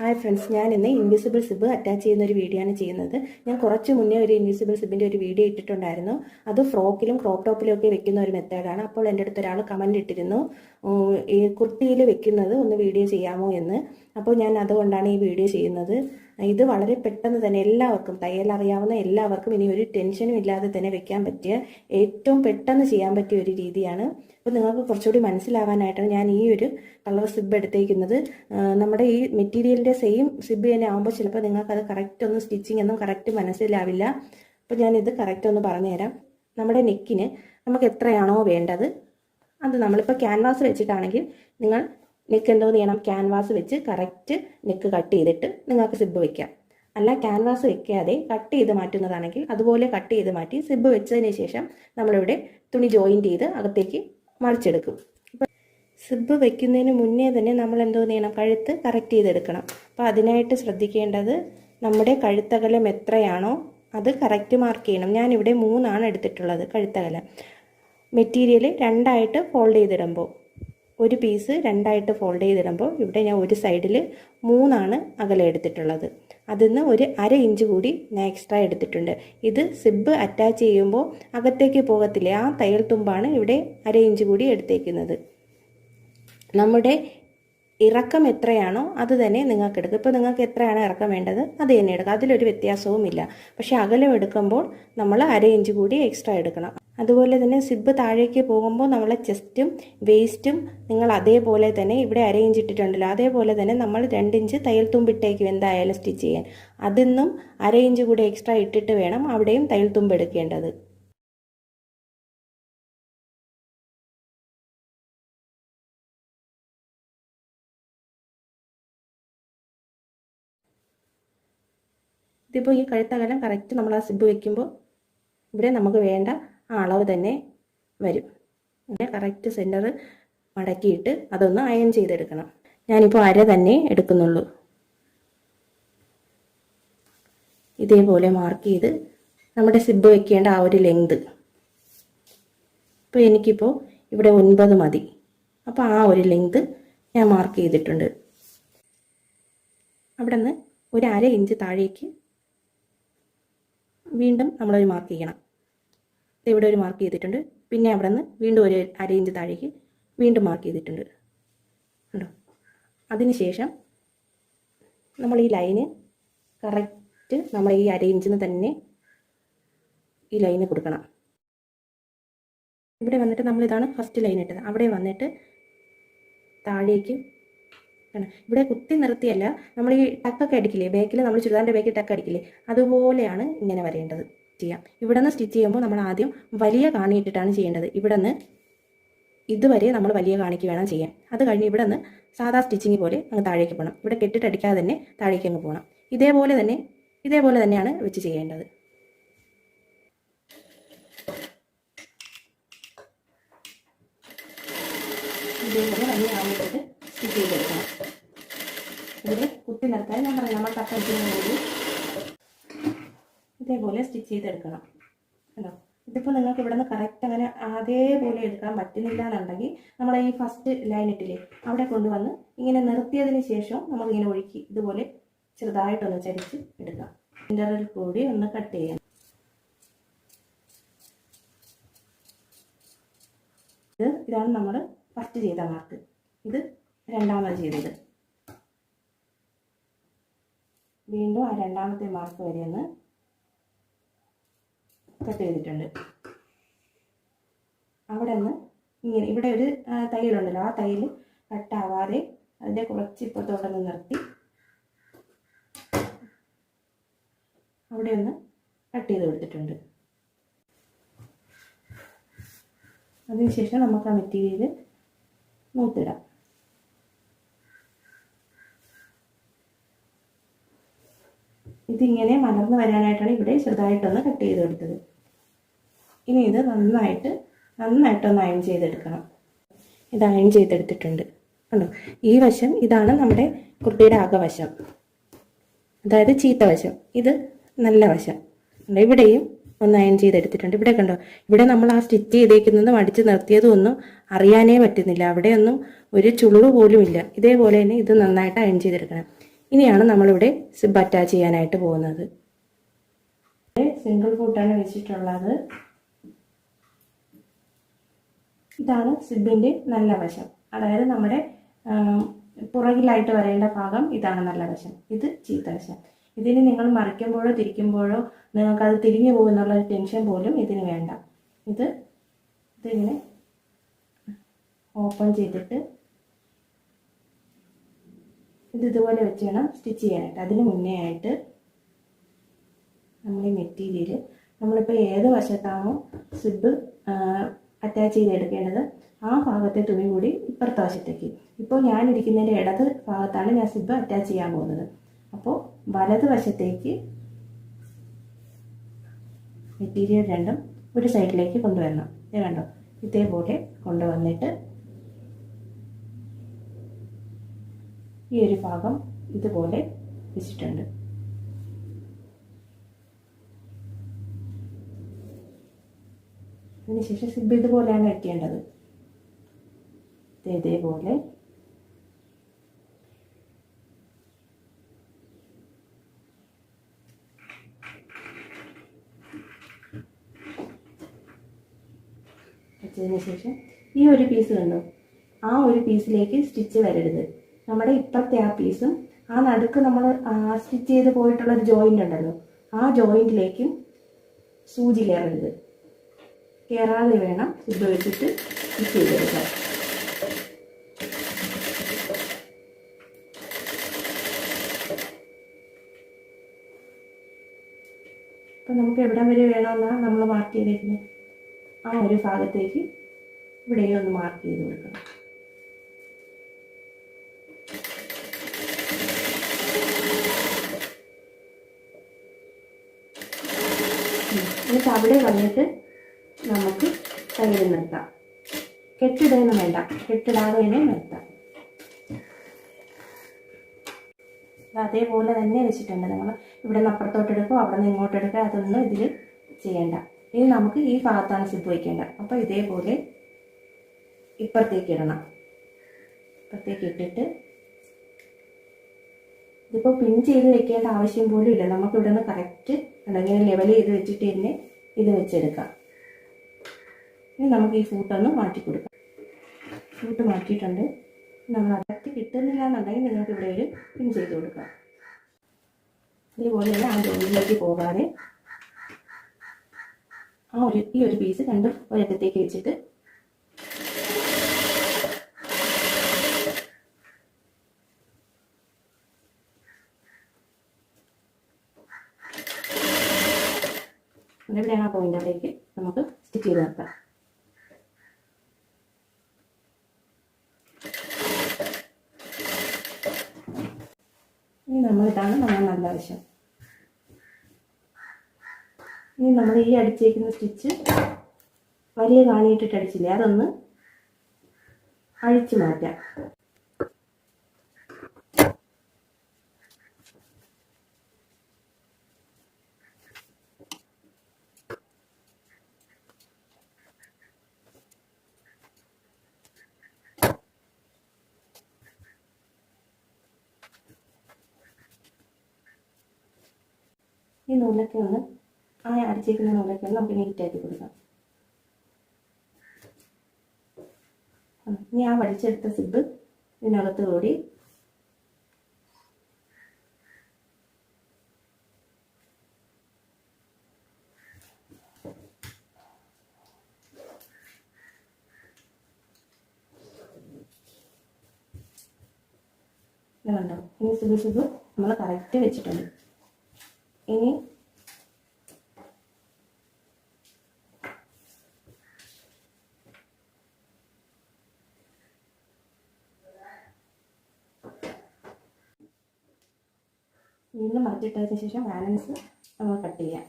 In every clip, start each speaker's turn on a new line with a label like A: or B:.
A: Hi friends ഞാൻ ഇന്ന് invisible zip attach ചെയ്യുന്ന ഒരു വീഡിയോ ആണ് ചെയ്യുന്നത്. ഞാൻ കുറച്ച് മുന്നേ ഒരു ഇൻവിസിബിൾ സിബിന്റെ ഒരു വീഡിയോ ഇട്ടിട്ടുണ്ടായിരുന്നു. അത് ഫ്രോക്കിലും ക്രോപ്പ് ടോപ്പിലും ഒക്കെ വെക്കുന്ന ഒരു മെത്തേഡാണ് അപ്പോൾ എന്റെ അടുത്ത് ഒരാൾ കമന്റ് ഇട്ടിരുന്നു. ഈ കുർത്തിയിൽ വെക്കുന്നത് ഒന്ന് വീഡിയോ ചെയ്യാമോ എന്ന്. അപ്പോൾ ഞാൻ അതുകൊണ്ടാണ് ഈ വീഡിയോ ചെയ്യുന്നത്. ഇത് വളരെ പെട്ടെന്ന് തന്നെ എല്ലാവർക്കും തയ്യൽ അറിയാവുന്ന എല്ലാവർക്കും ഇനി ഒരു ടെൻഷനും ഇല്ലാതെ തന്നെ വെക്കാൻ പറ്റിയ ഏറ്റവും പെട്ടെന്ന് ചെയ്യാൻ പറ്റിയ ഒരു രീതിയാണ്. അപ്പോൾ നിങ്ങൾക്ക് കുറച്ചുകൂടി മനസ്സിലാവാനായിട്ടാണ് ഞാൻ ഈ ഒരു കളർ സിബ് എടുത്തേക്കുന്നത്. നമ്മുടെ ഈ മെറ്റീരിയലിന്റെ സെയിം സിബ് തന്നെ ആകുമ്പോൾ ചിലപ്പോൾ നിങ്ങൾക്കത് കറക്റ്റ് ഒന്നും സ്റ്റിച്ചിങ് ഒന്നും കറക്റ്റ് മനസ്സിലാവില്ല. അപ്പോൾ ഞാനിത് കറക്റ്റ് ഒന്ന് പറഞ്ഞുതരാം. നമ്മുടെ നെക്കിന് നമുക്ക് എത്രയാണോ വേണ്ടത്? അത് നമ്മളിപ്പോൾ ക്യാൻവാസ് വെച്ചിട്ടാണെങ്കിൽ നിങ്ങൾ നെക്ക് എന്തോ ചെയ്യണം ക്യാൻവാസ് വെച്ച് കറക്റ്റ് നെക്ക് കട്ട് ചെയ്തിട്ട് നിങ്ങൾക്ക് സിബ് വെക്കാം. അല്ല ക്യാൻവാസ് വെക്കാതെ കട്ട് ചെയ്ത് മാറ്റുന്നതാണെങ്കിൽ അതുപോലെ കട്ട് ചെയ്ത് മാറ്റി സിബ് വെച്ചതിന് ശേഷം നമ്മളിവിടെ തുണി ജോയിൻ ചെയ്ത് അകത്തേക്ക് മറിച്ചെടുക്കും. സിബ് വെക്കുന്നതിന് മുന്നേ തന്നെ നമ്മൾ എന്തോ ചെയ്യണം? കഴുത്ത് കറക്റ്റ് ചെയ്തെടുക്കണം. അപ്പോൾ അതിനായിട്ട് ശ്രദ്ധിക്കേണ്ടത് നമ്മുടെ കഴുത്തകലം എത്രയാണോ അത് കറക്റ്റ് മാർക്ക് ചെയ്യണം. ഞാനിവിടെ മൂന്നാണ് എടുത്തിട്ടുള്ളത് കഴുത്തകലം. മെറ്റീരിയൽ രണ്ടായിട്ട് ഫോൾഡ് ചെയ്തിടുമ്പോൾ. ഒരു പീസ് രണ്ടായിട്ട് ഫോൾഡ് ചെയ്തിടുമ്പോൾ ഇവിടെ ഞാൻ ഒരു സൈഡിൽ മൂന്നാണ് അകലെ എടുത്തിട്ടുള്ളത്. അതിൽ നിന്ന് ഒരു അര ഇഞ്ച് കൂടി ഞാൻ എക്സ്ട്രാ എടുത്തിട്ടുണ്ട്. ഇത് സിബ് അറ്റാച്ച് ചെയ്യുമ്പോൾ അകത്തേക്ക് പോകത്തില്ല? ആ തയ്യൽ തുമ്പാണ് ഇവിടെ അര ഇഞ്ച് കൂടി എടുത്തേക്കുന്നത്. നമ്മുടെ ഇറക്കം എത്രയാണോ അത് തന്നെ നിങ്ങൾക്ക് എടുക്കുക ഇപ്പോൾ നിങ്ങൾക്ക് എത്രയാണ് ഇറക്കം വേണ്ടത് അത് തന്നെ എടുക്കുക അതിലൊരു വ്യത്യാസവുമില്ല. പക്ഷേ അകലം എടുക്കുമ്പോൾ നമ്മൾ അര ഇഞ്ച് കൂടി എക്സ്ട്രാ എടുക്കണം. അതുപോലെ തന്നെ സിബ് താഴേക്ക് പോകുമ്പോൾ നമ്മളെ ചെസ്റ്റും വേസ്റ്റും നിങ്ങൾ അതേപോലെ തന്നെ ഇവിടെ അര ഇഞ്ച് ഇട്ടിട്ടുണ്ടല്ലോ. അതേപോലെ തന്നെ നമ്മൾ രണ്ട് ഇഞ്ച് തയ്യൽ തുമ്പിട്ടേക്കും എന്തായാലും സ്റ്റിച്ച് ചെയ്യാൻ. അതിന്നും അര ഇഞ്ച് കൂടി എക്സ്ട്രാ ഇട്ടിട്ട് വേണം അവിടെയും തയ്യൽ തുമ്പ് എടുക്കേണ്ടത്. ഇതിപ്പോൾ ഈ കഴുത്തകലം കറക്റ്റ് നമ്മൾ ആ സിബ് വെക്കുമ്പോൾ ഇവിടെ നമുക്ക് വേണ്ട അളവ് തന്നെ വരും. അങ്ങനെ കറക്റ്റ് സെന്റർ മടക്കിയിട്ട് അതൊന്ന് അയൺ ചെയ്തെടുക്കണം. ഞാനിപ്പോൾ അര തന്നെ എടുക്കുന്നുള്ളൂ. ഇതേപോലെ മാർക്ക് ചെയ്ത് നമ്മുടെ സിബ് വെക്കേണ്ട ആ ഒരു ലെങ്ത് ഇപ്പോൾ എനിക്കിപ്പോൾ ഇവിടെ ഒൻപത് മതി. അപ്പോൾ ആ ഒരു ലെങ്ത് ഞാൻ മാർക്ക് ചെയ്തിട്ടുണ്ട്. അവിടെ നിന്ന് ഒരു അര ഇഞ്ച് താഴേക്ക് വീണ്ടും നമ്മളൊരു മാർക്ക് ചെയ്യണം. ഇവിടെ ഒരു മാർക്ക് ചെയ്തിട്ടുണ്ട്. പിന്നെ അവിടെ നിന്ന് വീണ്ടും ഒരു അര ഇഞ്ച് താഴേക്ക് വീണ്ടും മാർക്ക് ചെയ്തിട്ടുണ്ട്. ഉണ്ടോ അതിനുശേഷം നമ്മൾ ഈ ലൈന് കറക്റ്റ് നമ്മൾ ഈ അര ഇഞ്ചിന് തന്നെ ഈ ലൈന് കൊടുക്കണം. ഇവിടെ വന്നിട്ട് നമ്മളിതാണ് ഫസ്റ്റ് ലൈൻ ഇട്ടത്. അവിടെ വന്നിട്ട് താഴേക്ക് ഇവിടെ കുത്തി നിർത്തിയല്ല നമ്മൾ ഈ ടക്കൊക്കെ അടിക്കില്ലേ? ബാക്കിൽ നമ്മൾ ചുരിദാറിന്റെ ബാക്കിൽ ടക്ക് അടിക്കില്ലേ? അതുപോലെയാണ് ഇങ്ങനെ വരേണ്ടത് ചെയ്യാം. ഇവിടെ നിന്ന് സ്റ്റിച്ച് ചെയ്യുമ്പോൾ നമ്മൾ ആദ്യം വലിയ കാണി ഇട്ടിട്ടാണ് ചെയ്യേണ്ടത്. ഇവിടെ നിന്ന് ഇതുവരെ നമ്മൾ വലിയ കാണിക്ക് വേണം ചെയ്യാൻ. അത് കഴിഞ്ഞ് ഇവിടെ നിന്ന് സാധാ സ്റ്റിച്ചിങ് പോലെ അങ്ങ് താഴേക്ക് പോകണം. ഇവിടെ കെട്ടിട്ടടിക്കാതെ തന്നെ താഴേക്ക് അങ്ങ് പോകണം. ഇതേപോലെ തന്നെ ഇതേപോലെ തന്നെയാണ് വെച്ച് ചെയ്യേണ്ടത്. ഇതേപോലെ വലിയ ആമിട്ടിട്ട് സ്റ്റിച്ച് ഇവിടെ കുത്തി നിർത്താൻ ഞാൻ പറയാം നമ്മൾ കട്ടടിക്കുന്ന പോലെ ഇതേപോലെ സ്റ്റിച്ച് ചെയ്തെടുക്കണം. കണ്ടോ? ഇതിപ്പോൾ നിങ്ങൾക്ക് ഇവിടെ നിന്ന് കറക്റ്റ് അങ്ങനെ അതേപോലെ എടുക്കാൻ പറ്റുന്നില്ല എന്നുണ്ടെങ്കിൽ നമ്മൾ ഈ ഫസ്റ്റ് ലൈൻ ഇട്ടില്ലേ അവിടെ കൊണ്ടുവന്ന് ഇങ്ങനെ നിർത്തിയതിന് ശേഷം നമ്മളിങ്ങനെ ഒഴുക്കി ഇതുപോലെ ചെറുതായിട്ടൊന്ന് ചരിച്ച് എടുക്കാം. ഇന്ററിൽ കൂടി ഒന്ന് കട്ട് ചെയ്യാം. ഇത് ഇതാണ് നമ്മൾ ഫസ്റ്റ് ചെയ്ത മാർക്ക് ഇത് രണ്ടാമത് ചെയ്തത്. വീണ്ടും ആ രണ്ടാമത്തെ മാർക്ക് വരെ ഒന്ന് കട്ട് ചെയ്തിട്ടുണ്ട്. അവിടെ നിന്ന് ഇങ്ങനെ ഇവിടെ ഒരു തയ്യലുണ്ടല്ലോ. ആ തയ്യൽ കട്ടാവാതെ അതിന്റെ കുറച്ച് ഇപ്പുറത്തോട്ടൊന്ന് നിർത്തി. അവിടെ ഒന്ന് കട്ട് ചെയ്ത് കൊടുത്തിട്ടുണ്ട്. അതിനുശേഷം നമുക്ക് ആ മെറ്റീരിയൽ നൂത്തിടാം ഇതിങ്ങനെ മലർന്ന് വരാനായിട്ടാണ് ഇവിടെ ചെറുതായിട്ടൊന്ന് കട്ട് ചെയ്ത് കൊടുത്തത്. ഇനി ഇത് നന്നായിട്ട് നന്നായിട്ടൊന്ന് അയൺ ചെയ്തെടുക്കണം. ഇത് അയൺ ചെയ്തെടുത്തിട്ടുണ്ട്. കണ്ടോ? ഈ വശം ഇതാണ് നമ്മുടെ കുർത്തിയുടെ അകവശം. അതായത് ചീത്ത വശം. ഇത് നല്ല വശം. ഇവിടെയും ഒന്ന് അയൺ ചെയ്തെടുത്തിട്ടുണ്ട്. ഇവിടെ കണ്ടോ? ഇവിടെ നമ്മൾ ആ സ്റ്റിച്ച് ചെയ്തേക്കുന്നതും അടിച്ച് നിർത്തിയതും ഒന്നും അറിയാനേ പറ്റുന്നില്ല. അവിടെയൊന്നും ഒരു ചുളിവ് പോലും ഇല്ല ഇതേപോലെ തന്നെ ഇത് നന്നായിട്ട് അയൺ ചെയ്തെടുക്കണം. ഇനിയാണ് നമ്മളിവിടെ സിബ് ചെയ്യാനായിട്ട് പോകുന്നത്. സിംഗിൾ ഫുട്ടാണ് വെച്ചിട്ടുള്ളത്. ഇതാണ് സിബിന്റെ നല്ല വശം. അതായത് നമ്മുടെ പുറകിലായിട്ട് വരേണ്ട ഭാഗം ഇതാണ് നല്ല വശം. ഇത് ചീത്ത വശം. ഇതിന് നിങ്ങൾ മറിക്കുമ്പോഴോ തിരിക്കുമ്പോഴോ നിങ്ങൾക്കത് തിരിഞ്ഞു പോകുന്നുള്ള ടെൻഷൻ പോലും ഇതിന് വേണ്ട. ഇത് ഇതിങ്ങനെ ഓപ്പൺ ചെയ്തിട്ട് ഇത് ഇതുപോലെ വെച്ച് വേണം സ്റ്റിച്ച് ചെയ്യാനായിട്ട്. അതിന് മുന്നേ ആയിട്ട് നമ്മൾ ഈ മെറ്റീരിയൽ നമ്മളിപ്പോൾ ഏത് വശത്താണോ സിബ് അറ്റാച്ച് ചെയ്തെടുക്കേണ്ടത് ആ ഭാഗത്തെ തുണി കൂടി ഇപ്പുറത്തെ വശത്തേക്ക്. ഇപ്പോൾ ഞാനിരിക്കുന്നതിന്റെ ഇടത് ഭാഗത്താണ് ഞാൻ സിബ് അറ്റാച്ച് ചെയ്യാൻ പോകുന്നത്. അപ്പോൾ വലത് വശത്തേക്ക് മെറ്റീരിയൽ രണ്ടും ഒരു സൈഡിലേക്ക് കൊണ്ടുവരണം. ഇത് കണ്ടോ? ഇതേപോലെ കൊണ്ടുവന്നിട്ട് ഈ ഒരു ഭാഗം ഇതുപോലെ വെച്ചിട്ടുണ്ട്. അതിനുശേഷം സിബ് ഇതുപോലെയാണ് വെക്കേണ്ടത് ഇതേപോലെ. വെച്ചതിന് ശേഷം ഈ ഒരു പീസ് കണ്ടു? ആ ഒരു പീസിലേക്ക് സ്റ്റിച്ച് വരരുത്. നമ്മുടെ ഇപ്പുറത്തെ ആ പീസും ആ നടുക്ക് നമ്മൾ സ്റ്റിച്ച് ചെയ്ത് പോയിട്ടുള്ള ഒരു ജോയിന്റ് ഉണ്ടല്ലോ ആ ജോയിന്റിലേക്കും സൂചി കയറരുത്. കയറാതെ വേണം ഇത് വെച്ചിട്ട് സ്റ്റിച്ച് ചെയ്തെടുക്കാൻ. അപ്പം നമുക്ക് എവിടം വരെ വേണമെന്നാണ് നമ്മൾ മാർക്ക് ചെയ്തേക്കുന്നത്? ആ ഒരു ഭാഗത്തേക്ക് ഇവിടെയും ഒന്ന് മാർക്ക് ചെയ്ത് കൊടുക്കണം. അവിടെ വന്നിട്ട് നമുക്ക് തയ്യൽ നിർത്താം. കെട്ടിടുകയൊന്നും വേണ്ട. കെട്ടിടാതെ തന്നെ നിർത്താം അതേപോലെ തന്നെ വെച്ചിട്ടുണ്ട് നിങ്ങൾ ഇവിടെ നിന്ന് അപ്പുറത്തോട്ട് എടുക്കും അവിടെ നിന്ന് ഇങ്ങോട്ട് എടുക്കുക അതൊന്നും ഇതിൽ ചെയ്യേണ്ട. ഇനി നമുക്ക് ഈ ഭാഗത്താണ് സിബ് വയ്ക്കേണ്ടത് അപ്പോൾ ഇതേപോലെ ഇപ്പുറത്തേക്ക് ഇടണം. ഇപ്പുറത്തേക്ക് ഇട്ടിട്ട് ഇതിപ്പോൾ പിൻ ചെയ്ത് വെക്കേണ്ട ആവശ്യം പോലും ഇല്ല. നമുക്ക് ഇവിടെ നിന്ന് കറക്റ്റ് ഇങ്ങനെ ലെവൽ ചെയ്ത് വെച്ചിട്ട് തന്നെ ഇത് വെച്ചെടുക്കാം. ഇനി നമുക്ക് ഈ ഫൂട്ടൊന്ന് മാറ്റി കൊടുക്കാം. ഫൂട്ട് മാറ്റിയിട്ടുണ്ട്. നമ്മൾ കറക്റ്റ് കിട്ടുന്നില്ല എന്നുണ്ടെങ്കിൽ നിങ്ങൾക്ക് ഇവിടെ ഒരു പിൻ ചെയ്ത് കൊടുക്കാം. ഇതുപോലെ ആ ജോലിയിലേക്ക് പോകാതെ ആ ഒരു ഈ ഒരു പീസ് രണ്ടും ഒരകത്തേക്ക് വെച്ചിട്ട് എവിടെയാണ് ആ പോയിന്റ് അവിടേക്ക് നമുക്ക് സ്റ്റിച്ച് ചെയ്ത് നിർത്താം. ഇനി നമ്മൾ ഇതാണ് നമ്മൾ നല്ല വശം. ഇനി നമ്മൾ ഈ അടിച്ചേക്കുന്ന സ്റ്റിച്ച് വലിയ കാണിയിട്ടിട്ട് അടിച്ചില്ലേ? അതൊന്ന് അഴിച്ചു മാറ്റാം. ഈ നൂലൊക്കെ ഒന്ന് ആ അടിച്ചേക്കുന്ന നൂലൊക്കെ ഒന്ന് നമുക്ക് നീറ്റാക്കി കൊടുക്കാം. ഇനി ആ വടിച്ചെടുത്ത സിബ് ഇതിനകത്ത് കൂടി ണ്ടോ ഇനി സിബ് സിബ് നമ്മൾ കറക്റ്റ് വെച്ചിട്ടുണ്ട് ഇനി വീണ്ടും മറിച്ചിട്ടതിന് ശേഷം ബാലൻസ് നമ്മൾ കട്ട് ചെയ്യാം.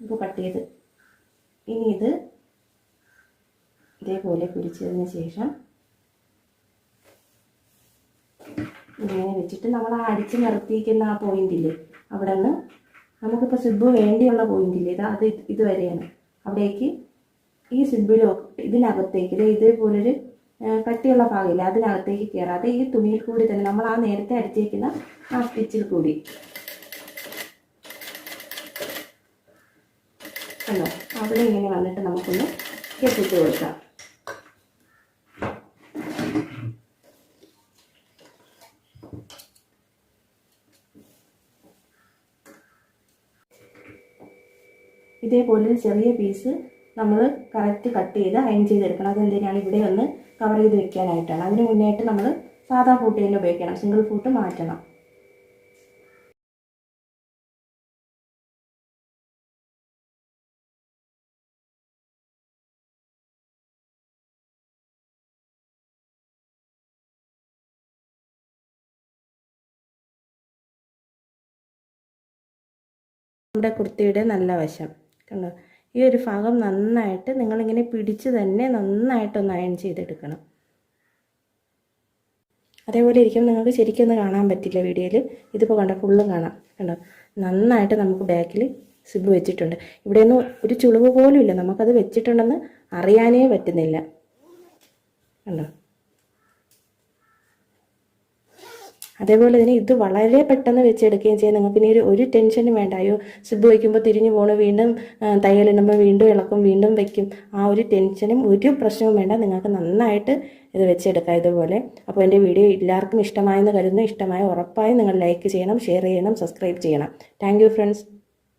A: ഇപ്പോൾ കട്ട് ചെയ്ത്. ഇനി ഇത് ഇതേപോലെ പിടിച്ചതിന് ശേഷം ഇങ്ങനെ വെച്ചിട്ട് നമ്മൾ ആ അടിച്ച് നിർത്തിയിരിക്കുന്ന ആ പോയിന്റിൽ ഇല്ലേ അവിടെ നിന്ന് നമുക്കിപ്പോൾ സിബ് വേണ്ടിയുള്ള പോയിന്റില്ലേ ഇത് അത് ഇതുവരെയാണ്. അവിടേക്ക് ഈ സിബിലോ ഇതിനകത്തേക്ക് ഇതേപോലൊരു കട്ടിയുള്ള ഭാഗമില്ല അതിനകത്തേക്ക് കയറാതെ ഈ തുണിയിൽ കൂടി തന്നെ നമ്മൾ ആ നേരത്തെ അടിച്ചേക്കുന്ന ആ സ്റ്റിച്ചിൽ കൂടി. കണ്ടോ? അവിടെ ഇങ്ങനെ വന്നിട്ട് നമുക്കൊന്ന് കെട്ടിട്ട് കൊടുക്കാം. ഇതേപോലെ ചെറിയ പീസ് നമ്മൾ കറക്റ്റ് കട്ട് ചെയ്ത് അയൺ ചെയ്തെടുക്കണം. അതെന്തിനാണ് ഇവിടെ ഒന്ന് കവർ ചെയ്ത് വെക്കാനായിട്ടാണ്. അതിന് മുന്നായിട്ട് നമ്മൾ സാധാ ഫൂട്ട് തന്നെ ഉപയോഗിക്കണം. സിംഗിൾ ഫൂട്ട് മാറ്റണം. നമ്മുടെ കുർത്തിയുടെ നല്ല വശം. കണ്ടോ? ഈ ഒരു ഭാഗം നന്നായിട്ട് നിങ്ങളിങ്ങനെ പിടിച്ച് തന്നെ നന്നായിട്ടൊന്ന് അയൺ ചെയ്തെടുക്കണം. അതേപോലെ ഇരിക്കും നിങ്ങൾക്ക് ശരിക്കൊന്നും കാണാൻ പറ്റില്ല വീഡിയോയിൽ ഇതിപ്പോൾ കണ്ട ഫുള്ളും കാണാം. കണ്ടോ? നന്നായിട്ട് നമുക്ക് ബാക്കിൽ സിബ് വെച്ചിട്ടുണ്ട്. ഇവിടെയൊന്നും ഒരു ചുളിവ് പോലും ഇല്ല. നമുക്കത് വെച്ചിട്ടുണ്ടെന്ന് അറിയാനേ പറ്റുന്നില്ല. കണ്ടോ? അതേപോലെ തന്നെ ഇത് വളരെ പെട്ടെന്ന് വെച്ചെടുക്കുകയും ചെയ്യാം. നിങ്ങൾക്ക് ഇനി ഒരു ഒരു ടെൻഷനും വേണ്ട. അയ്യോ സിബ് വയ്ക്കുമ്പോൾ തിരിഞ്ഞു പോകണം വീണ്ടും തയ്യലിടുമ്പോൾ വീണ്ടും ഇളക്കും വീണ്ടും വയ്ക്കും ആ ഒരു ടെൻഷനും ഒരു പ്രശ്നവും വേണ്ട. നിങ്ങൾക്ക് നന്നായിട്ട് ഇത് വെച്ചെടുക്കാം ഇതുപോലെ. അപ്പോൾ എന്റെ വീഡിയോ എല്ലാവർക്കും ഇഷ്ടമായെന്ന് കരുതുന്നു. ഇഷ്ടമായ ഉറപ്പായും നിങ്ങൾ ലൈക്ക് ചെയ്യണം ഷെയർ ചെയ്യണം സബ്സ്ക്രൈബ് ചെയ്യണം. Thank friends